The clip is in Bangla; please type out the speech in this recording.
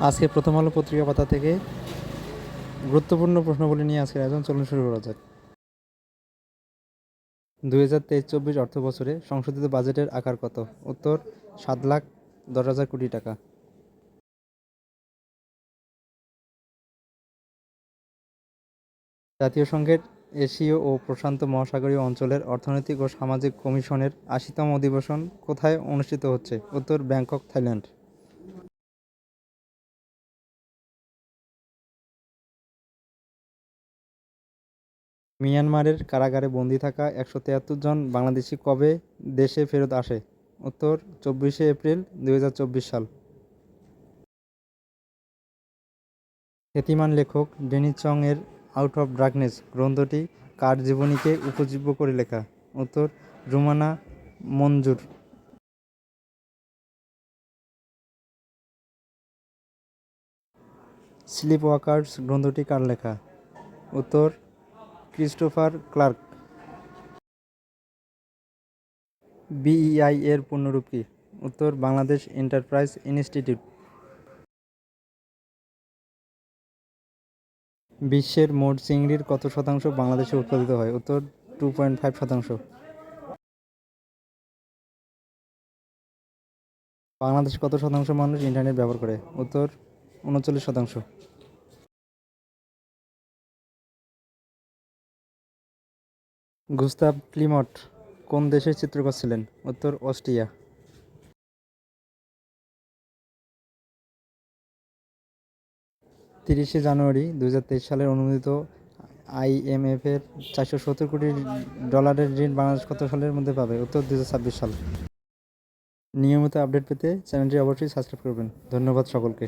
আজকে প্রথম আলো পত্রিকা পাতা থেকে গুরুত্বপূর্ণ প্রশ্নগুলি নিয়ে আজকের আয়োজন চলুন শুরু করা যাক। দুই হাজার তেইশ চব্বিশ অর্থ বছরে সংশোধিত বাজেটের আকার কত? উত্তর, সাত লাখ দশ হাজার কোটি টাকা। জাতীয় সংঘের এশীয় ও প্রশান্ত মহাসাগরীয় অঞ্চলের অর্থনৈতিক ও সামাজিক কমিশনের আশিতম অধিবেশন কোথায় অনুষ্ঠিত হচ্ছে? উত্তর, ব্যাংকক, থাইল্যান্ড। মিয়ানমারের কারাগারে বন্দী থাকা একশো তিয়াত্তর জন বাংলাদেশি কবে দেশে ফেরত আসে? উত্তর, চব্বিশে এপ্রিল দু হাজার চব্বিশ সাল। খ্যাতিমান লেখক ডেনি চং এর আউট অফ ডার্কনেস গ্রন্থটি কার জীবনীকে উপজীব্য করে লেখা? উত্তর, রুমানা মঞ্জুর। স্লিপ ওয়াকার্স গ্রন্থটি কার লেখা? উত্তর ক্রিস্টোফার ক্লার্ক। বিইআই এর পূর্ণরূপ কি? উত্তর, বাংলাদেশ এন্টারপ্রাইজ ইনস্টিটিউট। বিশ্বের মোট চিংড়ির কত শতাংশ বাংলাদেশে উৎপাদিত হয়? উত্তর টু পয়েন্ট ফাইভ শতাংশ। বাংলাদেশে কত শতাংশ মানুষ ইন্টারনেট ব্যবহার করে? উত্তর, উনচল্লিশ শতাংশ। গুস্তাভ ক্লিমট কোন দেশের চিত্রকর ছিলেন? উত্তর অস্ট্রিয়া। তিরিশে জানুয়ারি দু সালের অনুমোদিত আইএমএফ এর চারশো সত্তর কোটি ডলারের ঋণ বাংলাদেশ কত সালের মধ্যে পাবে? উত্তর দু সাল। নিয়মিত আপডেট পেতে চ্যানেলটি অবশ্যই সাবস্ক্রাইব করবেন। ধন্যবাদ সকলকে।